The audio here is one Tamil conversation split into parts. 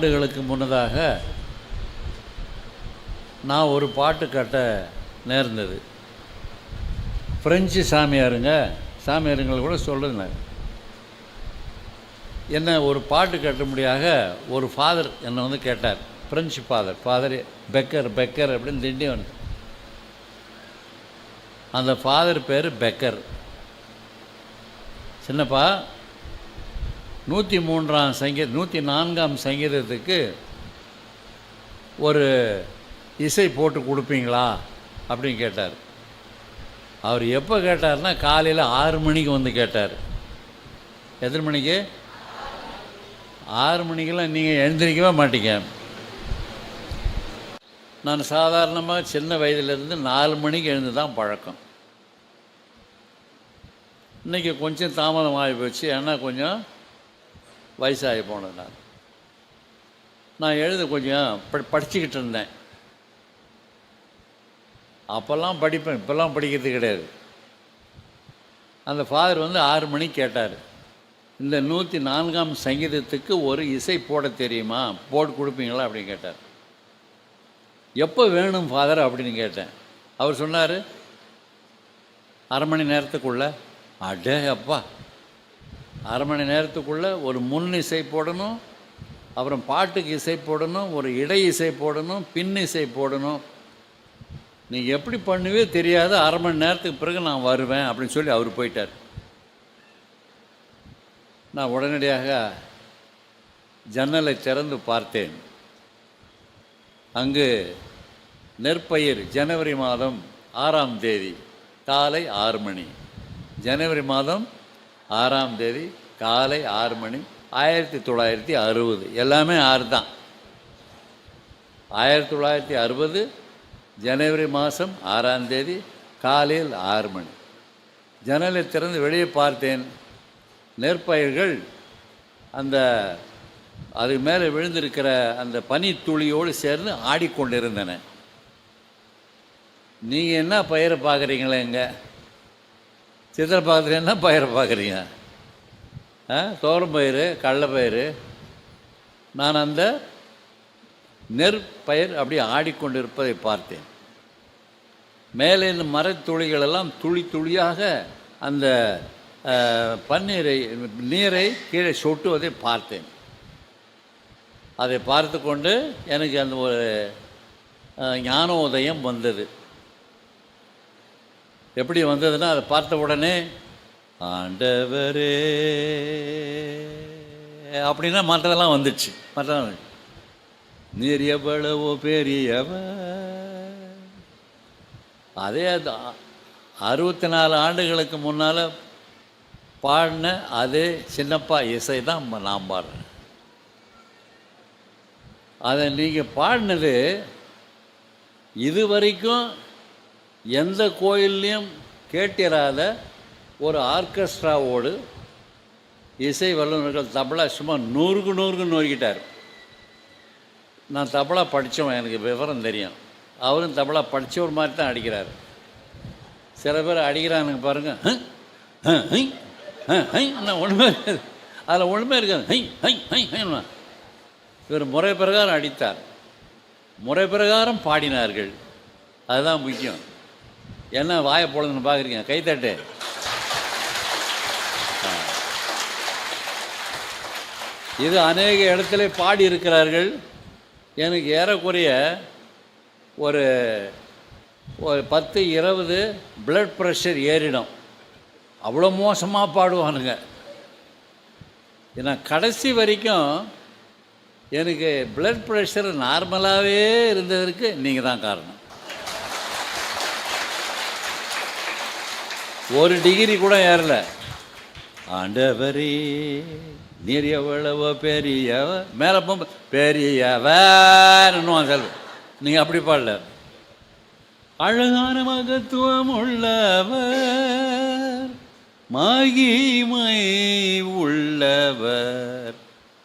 ஆண்டுகளுக்கு முன்னதாக நான் ஒரு பாட்டு கட்ட நேர்ந்தது. பிரெஞ்சு சாமியாருங்க சாமியாருங்களை கூட சொல்லுங்க என்ன ஒரு பாட்டு கட்டும்படியாக ஒரு ஃபாதர் என்னை வந்து கேட்டார். French father father Becker Becker அப்படின்னு திண்டி திண்டிவன். அந்த ஃபாதர் பேர் பெக்கர் சின்னப்பா நூற்றி மூன்றாம் சங்கீத நூற்றி நான்காம் சங்கீதத்துக்கு ஒரு இசை போட்டு கொடுப்பீங்களா அப்படின்னு கேட்டார். அவர் எப்போ கேட்டார்னா காலையில் ஆறு மணிக்கு வந்து கேட்டார். எத்தனை மணிக்கு? ஆறு மணிக்கெல்லாம் நீங்கள் எழுந்திரிக்கவே மாட்டீங்க. நான் சாதாரணமாக சின்ன வயதிலிருந்து நாலு மணிக்கு எழுந்து தான் பழக்கம். இன்றைக்கி கொஞ்சம் தாமதமாகி போச்சு. ஏன்னா கொஞ்சம் வயசாகி போனது நான் நான் எழுத கொஞ்சம் படி படிச்சுக்கிட்டு இருந்தேன். அப்போல்லாம் படிப்பேன். இப்போல்லாம் படிக்கிறது கிடையாது. அந்த ஃபாதர் வந்து ஆறு மணிக்கு கேட்டார் இந்த நூற்றி நான்காம் சங்கீதத்துக்கு ஒரு இசை போட தெரியுமா? போட்டு கொடுப்பீங்களா? அப்படின்னு கேட்டார். எப்போ வேணும் ஃபாதர் அப்படின்னு கேட்டேன். அவர் சொன்னார் அரை மணி நேரத்துக்குள்ளே. அடே அப்பா அரை மணி நேரத்துக்குள்ளே ஒரு முன் இசை போடணும் அப்புறம் பாட்டுக்கு இசை போடணும் ஒரு இடை இசை போடணும் பின் இசை போடணும். நீ எப்படி பண்ணுவே தெரியாது அரை மணி நேரத்துக்கு பிறகு நான் வருவேன் அப்படின்னு சொல்லி அவர் போயிட்டார். நான் உடனடியாக ஜன்னலை திறந்து பார்த்தேன். அங்கு நெற்பயிர் ஜனவரி மாதம் ஆறாம் தேதி காலை ஆறு மணி. ஜனவரி மாதம் ஆறாம் தேதி காலை ஆறு மணி ஆயிரத்தி தொள்ளாயிரத்தி அறுபது. எல்லாமே ஆறு தான். ஆயிரத்தி தொள்ளாயிரத்தி அறுபது ஜனவரி மாதம் ஆறாம் தேதி காலையில் ஆறு மணி. ஜன்னலை திறந்து வெளியே பார்த்தேன். நெற்பயிர்கள் அந்த அதுக்கு மேலே விழுந்திருக்கிற அந்த பனி துளியோடு சேர்ந்து ஆடிக்கொண்டிருந்தன. நீங்கள் என்ன பயிரை பார்க்குறீங்களே இங்கே? சித்திரை பார்க்குறீங்கன்னா பயிரை பார்க்குறீங்க? ஆ பயிர் கடலைப்பயிறு நான் அந்த நெற்பயிர் அப்படி ஆடிக்கொண்டிருப்பதை பார்த்தேன். மேலே இந்த மரத்துளிகளெல்லாம் துளி துளியாக அந்த பன்னீரை நீரை கீழே சொட்டுவதை பார்த்தேன். அதை பார்த்து கொண்டு எனக்கு அந்த ஒரு ஞான ஞானோதயம் வந்தது. எப்படி வந்ததுன்னா அதை பார்த்த உடனே ஆண்டவரே அப்படின்னா மற்றதெல்லாம் வந்துடுச்சு மற்றதெல்லாம் நீர் எவ்வளவோ பெரியவ அதே அறுபத்தி நாலு ஆண்டுகளுக்கு முன்னால் பாடின அதே சின்னப்பா இசை தான் நான் பாடுறேன். அதை நீங்கள் பாடினது இது வரைக்கும் எந்த கோயில்லையும் கேட்டிராத ஒரு ஆர்கெஸ்ட்ராவோடு இசை வல்லுநர்கள் தபலா சும்மா நூறுக்கு நூறுக்கு நோக்கிட்டார் நான் தபலா படித்தவன் எனக்கு விவரம் தெரியும். அவரும் தபலா படித்தவர் மாதிரி தான் அடிக்கிறார். சில பேர் அடிக்கிறானுங்க பாருங்கள் நான் ஒன்றுமே இருக்காது அதில் ஒன்றுமே இருக்காது. ஹை ஹை ஹை ஹைன்னா இவர் முறை பிரகாரம் அடித்தார். முறை பிரகாரம் பாடினார்கள். அதுதான் முக்கியம். என்ன வாயை பொழுதுன்னு பார்க்குறீங்க? கைத்தட்டு இது அநேக இடத்துல பாடி இருக்கிறார்கள். எனக்கு ஏறக்குறைய ஒரு ஒரு பத்து இருபது பிளட் ப்ரெஷர் ஏறிடும். அவ்வளோ மோசமாக பாடுவானுங்க. ஏன்னா கடைசி வரைக்கும் எனக்கு பிளட் ப்ரெஷர் நார்மலாகவே இருந்ததற்கு நீங்கள் தான் காரணம். ஒரு டிகிரி கூட ஏறல. ஆண்டவரே நீர் எவ்வளவோ பெரியவ மேலே போக பெரியவன்னுவான் செல்வ நீங்கள் அப்படி பாடல. அழகான மகத்துவம் உள்ளவர் மகிமை உள்ளவர்.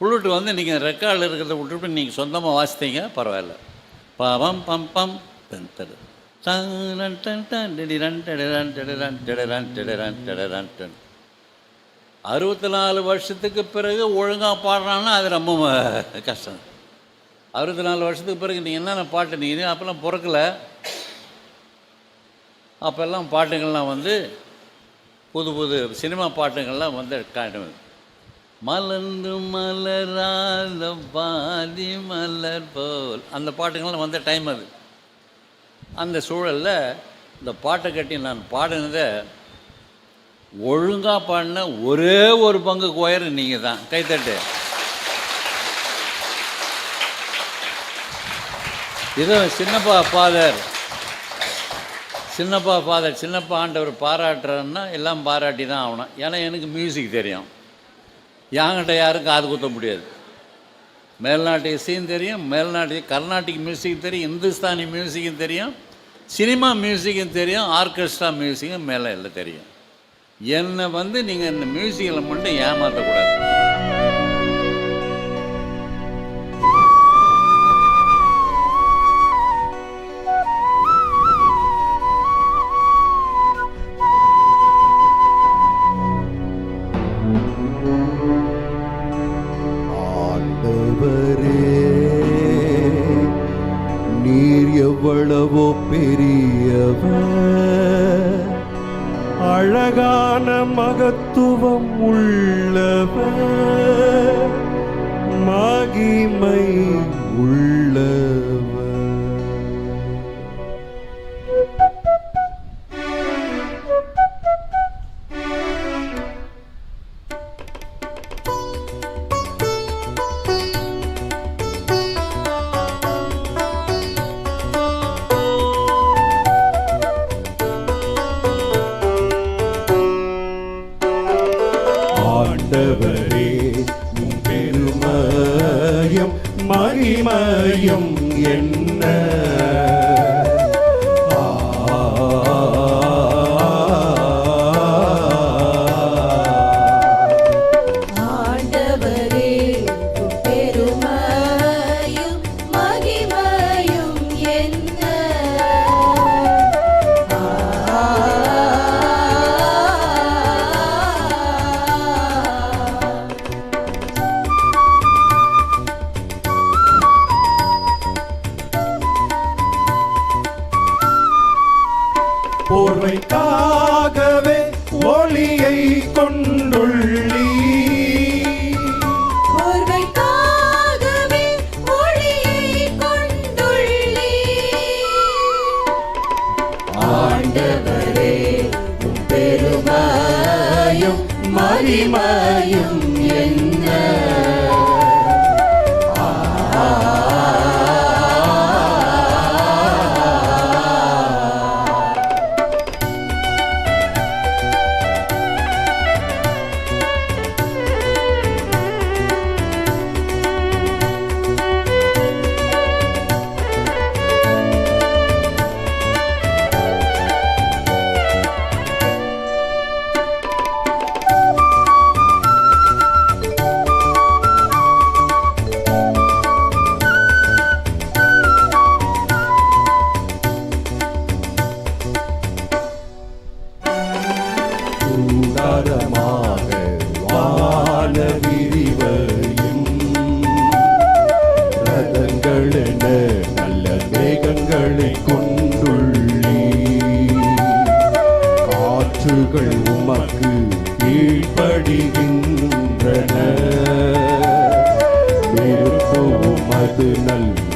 புள்ளுட்டு வந்து நீங்கள் ரெக்கார்டில் இருக்கிறத விட்டுட்டு நீங்கள் சொந்தமாக வாசித்தீங்க பரவாயில்ல. பவம் பம் பம் தன் டன் டன் டன் அறுபத்தி நாலு வருஷத்துக்கு பிறகு ஒழுங்காக பாடுறான்னா அது ரொம்ப கஷ்டம் அறுபத்தி நாலு வருஷத்துக்கு பிறகு நீ என்னென்ன பாட்டு நீ அப்போல்லாம் பிறக்கல அப்போல்லாம் பாட்டுங்கள்லாம் வந்து புது புது சினிமா பாட்டுங்கள்லாம் வந்து காட்டும் மலர்ந்து மலராத பாதி மலர் போல் அந்த பாட்டுங்கள்லாம் வந்த டைம் அது அந்த சூழலில் இந்த பாட்டை கட்டி நான் பாடினதை ஒழுங்காக பாடின ஒரே ஒரு பங்கு கோயர் நீங்கள் தான் கைத்தட்டு இதோ சின்னப்பா ஃபாதர் சின்னப்பா ஃபாதர் சின்னப்பா ஆண்டவர் பாராட்டுறன்னா எல்லாம் பாராட்டி தான் ஆகணும். ஏன்னா எனக்கு மியூசிக் தெரியும். என்கிட்ட யாரும் காது குத்த முடியாது. மேல்நாட்டு இசையும் தெரியும் மேல்நாட்டு கர்நாடிக் மியூசிக் தெரியும் இந்துஸ்தானி மியூசிக்கும் தெரியும். சினிமா மியூசிக்கும் தெரியும் ஆர்கெஸ்ட்ரா மியூசிக்கும் மேலே எல்லாம் தெரியும். என்னை வந்து நீங்கள் இந்த மியூசிக்கில் மட்டும் ஏமாற்றக்கூடாது மகிமை உள்ளவர். ஆண்டவரே மகிமையும் என்ன? கீழ்ப்படுகின்றன விருப்பம் அது நல்ல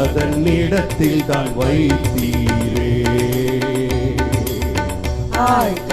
அதன் இடத்தில் தான் வைத்தீரே. ஆழ்கடலை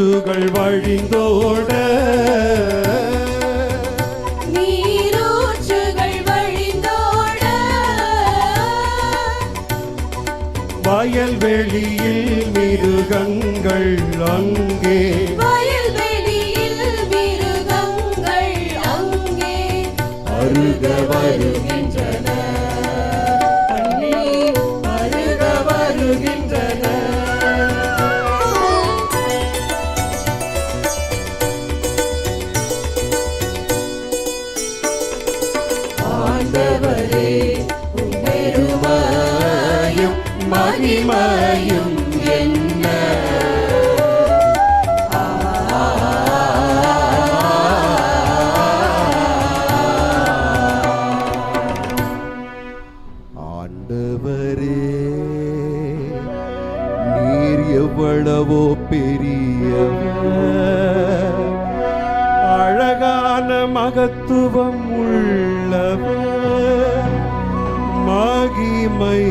நீரூற்றுகள் வழிந்தோட. நீரூற்றுகள் வழிந்தோட. வயல்வெளியில் மிருகங்கள் அங்கே. வயல்வெளியில் மிருகங்கள் அங்கே. அருக வருகின்றன. மகிமை